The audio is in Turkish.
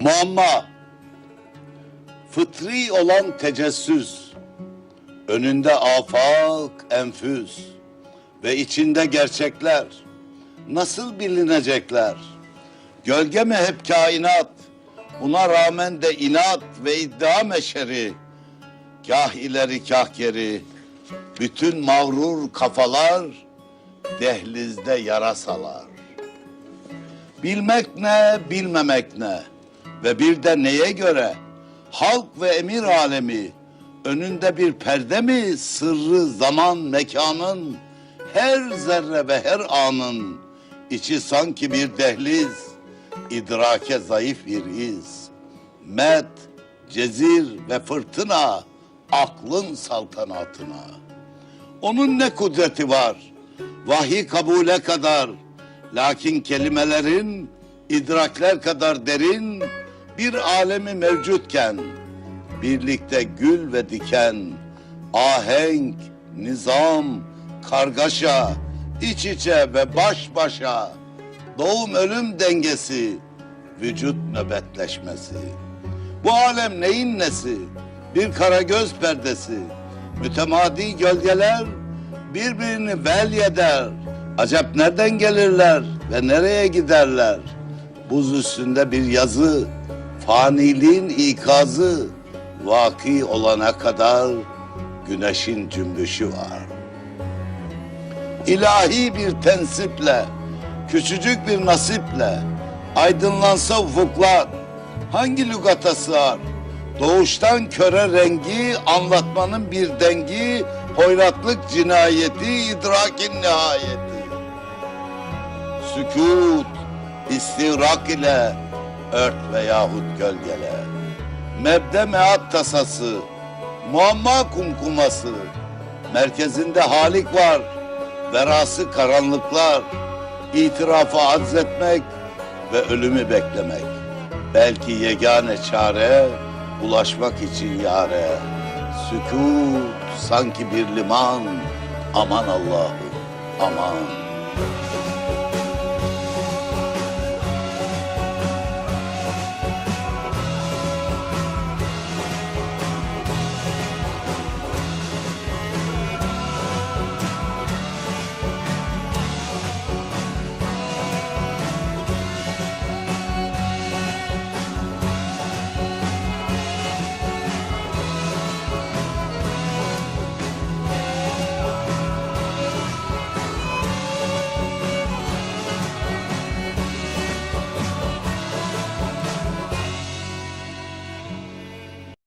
Muamma, fıtri olan tecessüs, önünde afak, enfüs. Ve içinde gerçekler, nasıl bilinecekler? Gölge mi hep kainat, buna rağmen de inat ve iddia meşeri, kah ileri kah geri, bütün mağrur kafalar dehlizde yarasalar. Bilmek ne, bilmemek ne ve bir de neye göre? Halk ve emir alemi önünde bir perde mi? Sırrı zaman mekanın her zerre ve her anın içi sanki bir dehliz idrake zayıf bir iz. Met cezir ve fırtına aklın saltanatına. Onun ne kudreti var? Vahiy kabule kadar. Lakin kelimelerin idrakler kadar derin bir alemi mevcutken birlikte gül ve diken, ahenk, nizam, kargaşa, iç içe ve baş başa, doğum ölüm dengesi, vücut nöbetleşmesi. Bu alem neyin nesi? Bir karagöz perdesi, mütemadi gölgeler birbirini velyeder. Acep nereden gelirler ve nereye giderler? Buz üstünde bir yazı, faniliğin ikazı, vaki olana kadar güneşin cümbüşü var. İlahi bir tensiple, küçücük bir nasiple, aydınlansa ufuklar, hangi lügata sığar? Doğuştan köre rengi, anlatmanın bir dengi, hoyratlık cinayeti, idrakin nihayeti. Sükut, istihrak ile ört veyahut gölgele. Mebde meat tasası, muamma kumkuması. Merkezinde halik var, verası karanlıklar. İtirafı azzetmek ve ölümü beklemek. Belki yegane çare, ulaşmak için yare. Sükut sanki bir liman, aman Allah'ım, aman.